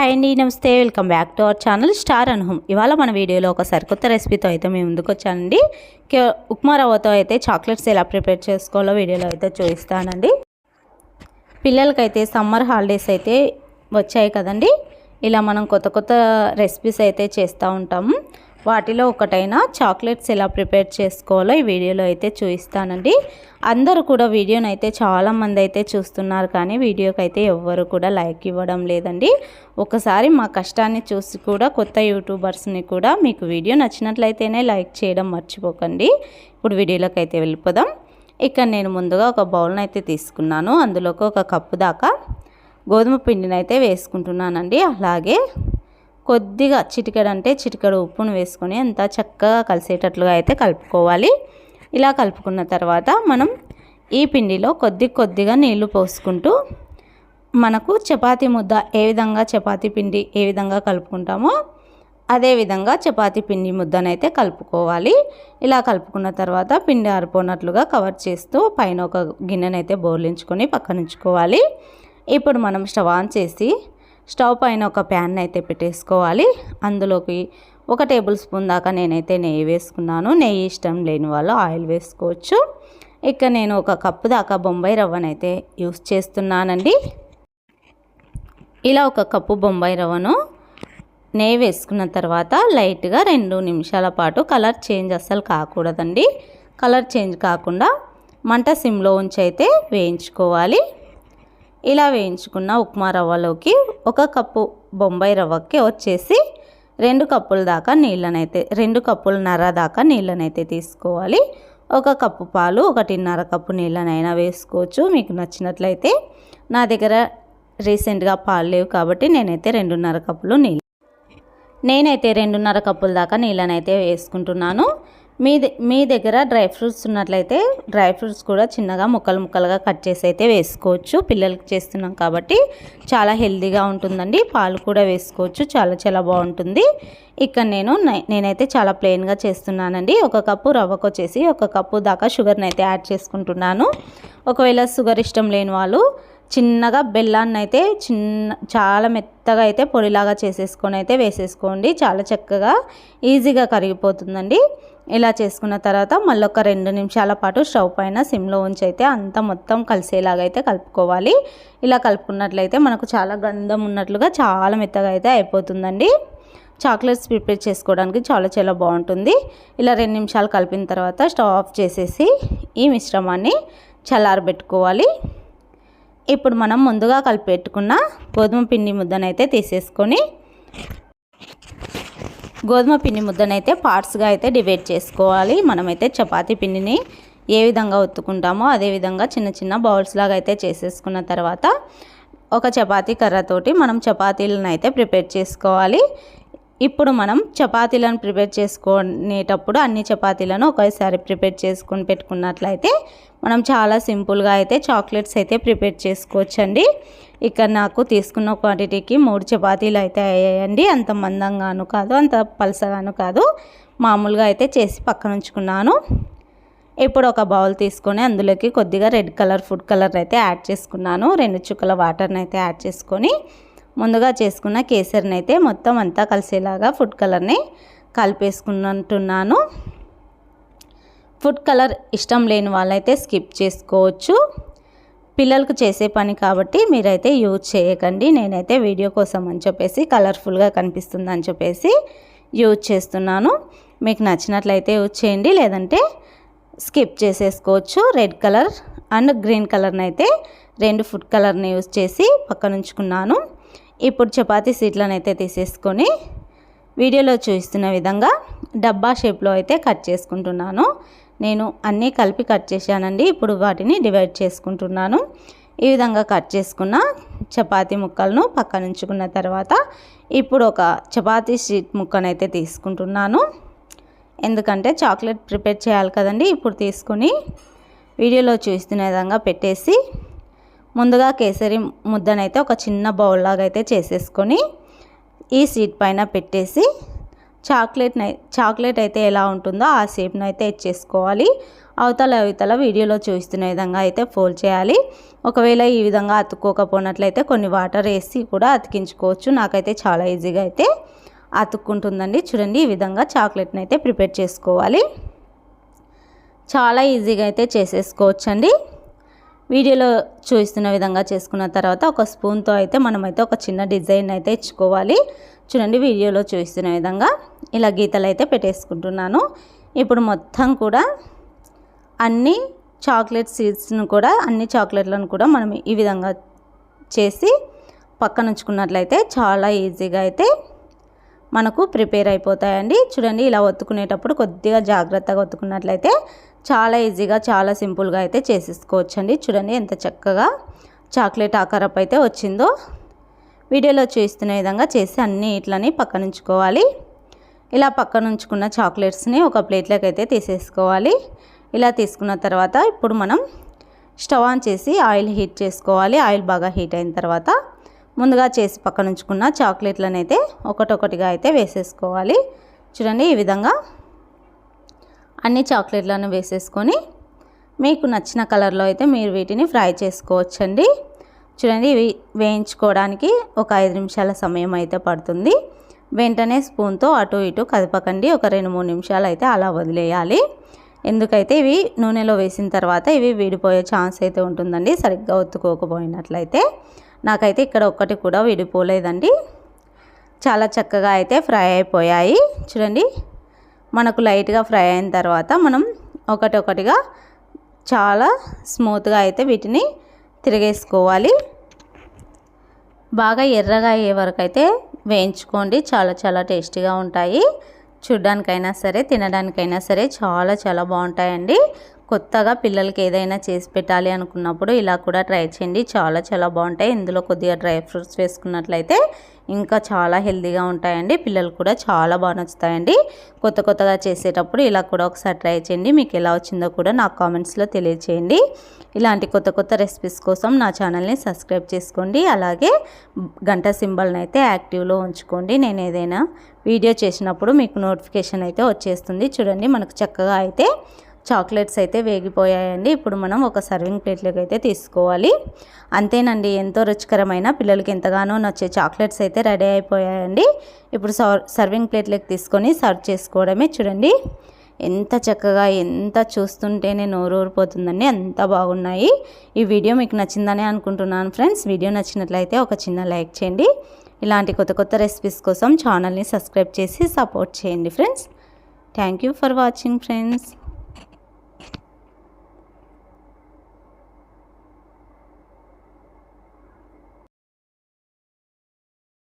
Hi అండి నమస్తే. Welcome back to our channel star and home ఇవాళ మన వీడియోలో ఒక సరికొత్త రెసిపీతో అయితే మేము ముందుకు వచ్చానండి. ఉప్మా రవ్వతో అయితే చాక్లెట్స్ ఎలా ప్రిపేర్ చేసుకోవాలో వీడియోలో అయితే చూపిస్తానండి. పిల్లలకైతే సమ్మర్ హాలిడేస్ అయితే వచ్చాయి కదండి. ఇలా మనం కొత్త కొత్త రెసిపీస్ అయితే చేస్తూ ఉంటాము. వాటిలో ఒకటైన చాక్లెట్స్ ఎలా ప్రిపేర్ చేసుకోవాలో ఈ వీడియోలో అయితే చూపిస్తానండి. అందరూ కూడా వీడియోని అయితే చాలామంది అయితే చూస్తున్నారు కానీ వీడియోకి అయితే ఎవ్వరు కూడా లైక్ ఇవ్వడం లేదండి. ఒకసారి మా కష్టాన్ని చూసి కూడా కొత్త యూట్యూబర్స్ని కూడా మీకు వీడియో నచ్చినట్లయితేనే లైక్ చేయడం మర్చిపోకండి. ఇప్పుడు వీడియోలోకి అయితే వెళ్ళిపోదాం. ఇక్కడ నేను ముందుగా ఒక బౌల్ని అయితే తీసుకున్నాను. అందులోకి ఒక కప్పు దాకా గోధుమ పిండిని అయితే వేసుకుంటున్నానండి. అలాగే కొద్దిగా చిటికెడు అంటే చిటికెడు ఉప్పును వేసుకొని అంతా చక్కగా కలిసేటట్లుగా అయితే కలుపుకోవాలి. ఇలా కలుపుకున్న తర్వాత మనం ఈ పిండిలో కొద్ది కొద్దిగా నీళ్ళు పోసుకుంటూ మనకు చపాతీ ముద్ద ఏ విధంగా చపాతి పిండి ఏ విధంగా కలుపుకుంటామో అదే విధంగా చపాతీ పిండి ముద్దనైతే కలుపుకోవాలి. ఇలా కలుపుకున్న తర్వాత పిండి ఆరిపోనట్లుగా కవర్ చేస్తూ పైన ఒక గిన్నెనైతే బోర్లించుకొని పక్కనుంచుకోవాలి. ఇప్పుడు మనం స్టవ్ ఆన్ చేసి స్టవ్ పైన ఒక ప్యాన్ అయితే పెట్టేసుకోవాలి. అందులోకి ఒక టేబుల్ స్పూన్ దాకా నేనైతే నెయ్యి వేసుకున్నాను. నెయ్యి ఇష్టం లేని వాళ్ళు ఆయిల్ వేసుకోవచ్చు. ఇక నేను ఒక కప్పు దాకా బొంబాయి రవ్వనైతే యూస్ చేస్తున్నానండి. ఇలా ఒక కప్పు బొంబాయి రవ్వను నెయ్యి వేసుకున్న తర్వాత లైట్గా రెండు నిమిషాల పాటు కలర్ చేంజ్ అస్సలు కాకూడదండి. కలర్ చేంజ్ కాకుండా మంట సిమ్లో ఉంచి అయితే వేయించుకోవాలి. ఇలా వేయించుకున్న ఉప్మా రవ్వలోకి ఒక కప్పు బొంబాయి రవ్వకి వచ్చేసి రెండు కప్పుల దాకా నీళ్ళనైతే రెండు కప్పులన్నర నర దాకా నీళ్ళనైతే తీసుకోవాలి. ఒక కప్పు పాలు ఒకటిన్నర కప్పు నీళ్ళనైనా వేసుకోవచ్చు. మీకు నచ్చినట్లయితే నా దగ్గర రీసెంట్గా పాలు లేవు కాబట్టి నేనైతే రెండున్నర కప్పులు నీళ్ళు నేనైతే రెండున్నర కప్పుల దాకా నీళ్ళనైతే వేసుకుంటున్నాను. మీ ద- మీ దగ్గర డ్రై ఫ్రూట్స్ ఉన్నట్లయితే డ్రై ఫ్రూట్స్ కూడా చిన్నగా ముక్కలు ముక్కలుగా కట్ చేసి అయితే వేసుకోవచ్చు. పిల్లలకి చేస్తున్నాం కాబట్టి చాలా హెల్తీగా ఉంటుందండి. పాలు కూడా వేసుకోవచ్చు. చాలా చాలా బాగుంటుంది. ఇక్కడ నేను నేనైతే చాలా ప్లెయిన్గా చేస్తున్నానండి. ఒక కప్పు రవ్వకు వచ్చేసి ఒక కప్పు దాకా షుగర్ని అయితే యాడ్ చేసుకుంటున్నాను. ఒకవేళ షుగర్ ఇష్టం లేని వాళ్ళు చిన్నగా బెల్లాన్ని అయితే చిన్న చాలా మెత్తగా అయితే పొడిలాగా చేసేసుకొని అయితే వేసేసుకోండి. చాలా చక్కగా ఈజీగా కరిగిపోతుందండి. ఇలా చేసుకున్న తర్వాత మళ్ళీ ఒక రెండు నిమిషాల పాటు స్టవ్ పైన సిమ్లో ఉంచి అయితే అంతా మొత్తం కలిసేలాగా అయితే కలుపుకోవాలి. ఇలా కలుపుకున్నట్లయితే మనకు చాలా గంధం ఉన్నట్లుగా చాలా మెత్తగా అయితే అయిపోతుందండి. చాక్లెట్స్ ప్రిపేర్ చేసుకోవడానికి చాలా చాలా బాగుంటుంది. ఇలా రెండు నిమిషాలు కలిపిన తర్వాత స్టవ్ ఆఫ్ చేసేసి ఈ మిశ్రమాన్ని చల్లారబెట్టుకోవాలి. ఇప్పుడు మనం ముందుగా కలిపెట్టుకున్న గోధుమ పిండి ముద్దనైతే తీసేసుకొని గోధుమ పిండి ముద్దనైతే పార్ట్స్గా అయితే డివైడ్ చేసుకోవాలి. మనమైతే చపాతీ పిండిని ఏ విధంగా ఒత్తుకుంటామో అదే విధంగా చిన్న చిన్న బౌల్స్ లాగా అయితే చేసేసుకున్న తర్వాత ఒక చపాతీ కర్రతోటి మనం చపాతీలను అయితే ప్రిపేర్ చేసుకోవాలి. ఇప్పుడు మనం చపాతీలను ప్రిపేర్ చేసుకునేటప్పుడు అన్ని చపాతీలను ఒకేసారి ప్రిపేర్ చేసుకొని పెట్టుకున్నట్లయితే మనం చాలా సింపుల్గా అయితే చాక్లెట్స్ అయితే ప్రిపేర్ చేసుకోవచ్చండి. ఇక్కడ నాకు తీసుకున్న క్వాంటిటీకి మూడు చపాతీలు అయితే అయ్యాయండి. అంత మందంగాను కాదు అంత పలసగాను కాదు. మామూలుగా అయితే చేసి పక్కన ఉంచుకున్నాను. ఇప్పుడు ఒక బౌల్ తీసుకొని అందులోకి కొద్దిగా రెడ్ కలర్ ఫుడ్ కలర్ అయితే యాడ్ చేసుకున్నాను. రెండు చుక్కల వాటర్ని అయితే యాడ్ చేసుకొని ముందుగా చేసుకున్న కేసరిని అయితే మొత్తం అంతా కలిసేలాగా ఫుడ్ కలర్ని కలిపేసుకున్నట్టున్నాను. ఫుడ్ కలర్ ఇష్టం లేని వాళ్ళైతే స్కిప్ చేసుకోవచ్చు. పిల్లలకు చేసే పని కాబట్టి మీరైతే యూజ్ చేయకండి. నేనైతే వీడియో కోసం అని చెప్పేసి కలర్ఫుల్గా కనిపిస్తుంది అని చెప్పేసి యూజ్ చేస్తున్నాను. మీకు నచ్చినట్లయితే యూజ్ చేయండి. లేదంటే స్కిప్ చేసేసుకోవచ్చు. రెడ్ కలర్ అండ్ గ్రీన్ కలర్ని అయితే రెండు ఫుడ్ కలర్ని యూజ్ చేసి పక్కనుంచుకున్నాను. ఇప్పుడు చపాతీ సీట్లను అయితే తీసేసుకొని వీడియోలో చూస్తున్న విధంగా డబ్బా షేప్లో అయితే కట్ చేసుకుంటున్నాను. నేను అన్నీ కలిపి కట్ చేశానండి. ఇప్పుడు వాటిని డివైడ్ చేసుకుంటున్నాను. ఈ విధంగా కట్ చేసుకున్న చపాతీ ముక్కలను పక్కన ఉంచుకున్న తర్వాత ఇప్పుడు ఒక చపాతీ షీట్ ముక్కనైతే తీసుకుంటున్నాను. ఎందుకంటే చాక్లెట్ ప్రిపేర్ చేయాలి కదండి. ఇప్పుడు తీసుకొని వీడియోలో చూస్తున్న విధంగా పెట్టేసి ముందుగా కేసరి ముద్దనైతే ఒక చిన్న బౌల్ లాగా అయితే చేసేసుకొని ఈ సీట్ పైన పెట్టేసి చాక్లెట్ చాక్లెట్ అయితే ఎలా ఉంటుందో ఆ షేప్ను అయితే ఇచ్చేసుకోవాలి అవతల అవతల వీడియోలో చూస్తున్న విధంగా అయితే ఫోల్డ్ చేయాలి. ఒకవేళ ఈ విధంగా అతుక్కోకపోయినట్లయితే కొన్ని వాటర్ వేసి కూడా అతికించుకోవచ్చు. నాకైతే చాలా ఈజీగా అయితే అతుక్కుంటుందండి. చూడండి ఈ విధంగా చాక్లెట్ని అయితే ప్రిపేర్ చేసుకోవాలి. చాలా ఈజీగా అయితే చేసేసుకోవచ్చండి. వీడియోలో చూస్తున్న విధంగా చేసుకున్న తర్వాత ఒక స్పూన్తో అయితే మనమైతే ఒక చిన్న డిజైన్ అయితే ఇచ్చుకోవాలి. చూడండి వీడియోలో చూస్తున్న విధంగా ఇలా గీతలు అయితే పెట్టేసుకుంటున్నాను. ఇప్పుడు మొత్తం కూడా అన్ని చాక్లెట్ సీడ్స్ను కూడా అన్ని చాక్లెట్లను కూడా మనం ఈ విధంగా చేసి పక్కన ఉంచుకున్నట్లయితే చాలా ఈజీగా అయితే మనకు ప్రిపేర్ అయిపోతాయండి. చూడండి ఇలా ఒత్తుకునేటప్పుడు కొద్దిగా జాగ్రత్తగా ఒత్తుకున్నట్లయితే చాలా ఈజీగా చాలా సింపుల్గా అయితే చేసేసుకోవచ్చండి. చూడండి ఎంత చక్కగా చాక్లెట్ ఆకారపు అయితే వచ్చిందో. వీడియోలో చూస్తున్న విధంగా చేసి అన్ని ఇట్లని పక్కన ఉంచుకోవాలి ఇలా పక్కన ఉంచుకున్న చాక్లెట్స్ని ఒక ప్లేట్లోకి అయితే తీసేసుకోవాలి. ఇలా తీసుకున్న తర్వాత ఇప్పుడు మనం స్టవ్ ఆన్ చేసి ఆయిల్ హీట్ చేసుకోవాలి. ఆయిల్ బాగా హీట్ అయిన తర్వాత ముందుగా చేసి పక్కనుంచుకున్న చాక్లెట్లను అయితే ఒకటొకటిగా అయితే వేసేసుకోవాలి. చూడండి ఈ విధంగా అన్ని చాక్లెట్లను వేసేసుకొని మీకు నచ్చిన కలర్లో అయితే మీరు వీటిని ఫ్రై చేసుకోవచ్చండి. చూడండి ఇవి వేయించుకోవడానికి ఒక ఐదు నిమిషాల సమయం అయితే పడుతుంది. వెంటనే స్పూన్తో అటు ఇటు కదపకండి. ఒక రెండు మూడు నిమిషాలు అయితే అలా వదిలేయాలి. ఎందుకైతే ఇవి నూనెలో వేసిన తర్వాత ఇవి విడిపోయే ఛాన్స్ అయితే ఉంటుందండి సరిగ్గా ఒత్తుకోకపోయినట్లయితే. నాకైతే ఇక్కడ ఒక్కటి కూడా విడిపోలేదండి. చాలా చక్కగా అయితే ఫ్రై అయిపోయాయి. చూడండి మనకు లైట్గా ఫ్రై అయిన తర్వాత మనం ఒకటి ఒకటిగా చాలా స్మూత్గా అయితే వీటిని తిరిగేసుకోవాలి. బాగా ఎర్రగా అయ్యే వరకు అయితే వేయించుకోండి. చాలా చాలా టేస్టీగా ఉంటాయి. చూడ్డానికైనా సరే తినడానికైనా సరే చాలా చాలా బాగుంటాయండి. కొత్తగా పిల్లలకి ఏదైనా చేసి పెట్టాలి అనుకున్నప్పుడు ఇలా కూడా ట్రై చేయండి. చాలా చాలా బాగుంటాయి. ఇందులో కొద్దిగా డ్రై ఫ్రూట్స్ వేసుకున్నట్లయితే ఇంకా చాలా హెల్తీగా ఉంటాయండి. పిల్లలు కూడా చాలా బాగా నచ్చుతాయండి. కొత్త కొత్తగా చేసేటప్పుడు ఇలా కూడా ఒకసారి ట్రై చేయండి. మీకు ఎలా వచ్చిందో కూడా నాకు కామెంట్స్లో తెలియచేయండి. ఇలాంటి కొత్త కొత్త రెసిపీస్ కోసం నా ఛానల్ని సబ్స్క్రైబ్ చేసుకోండి. అలాగే గంట సింబల్ని అయితే యాక్టివ్లో ఉంచుకోండి. నేను ఏదైనా వీడియో చేసినప్పుడు మీకు నోటిఫికేషన్ అయితే వచ్చేస్తుంది. చూడండి మనకు చక్కగా అయితే చాక్లెట్స్ అయితే వేగిపోయాయండి. ఇప్పుడు మనం ఒక సర్వింగ్ ప్లేట్లోకి అయితే తీసుకోవాలి. అంతేనండి ఎంతో రుచికరమైన పిల్లలకి ఎంతగానో నచ్చే చాక్లెట్స్ అయితే రెడీ అయిపోయాయండి. ఇప్పుడు సర్వింగ్ ప్లేట్లోకి తీసుకొని సర్వ్ చేసుకోవడమే చూడండి. ఎంత చక్కగా ఎంత చూస్తుంటేనే నోరు ఊరిపోతుందండి. అంత బాగున్నాయి. ఈ వీడియో మీకు నచ్చిందని అనుకుంటున్నాను ఫ్రెండ్స్. వీడియో నచ్చినట్లయితే ఒక చిన్న లైక్ చేయండి. ఇలాంటి కొత్త కొత్త రెసిపీస్ కోసం ఛానల్ని సబ్స్క్రైబ్ చేసి సపోర్ట్ చేయండి friends. Thank you for watching friends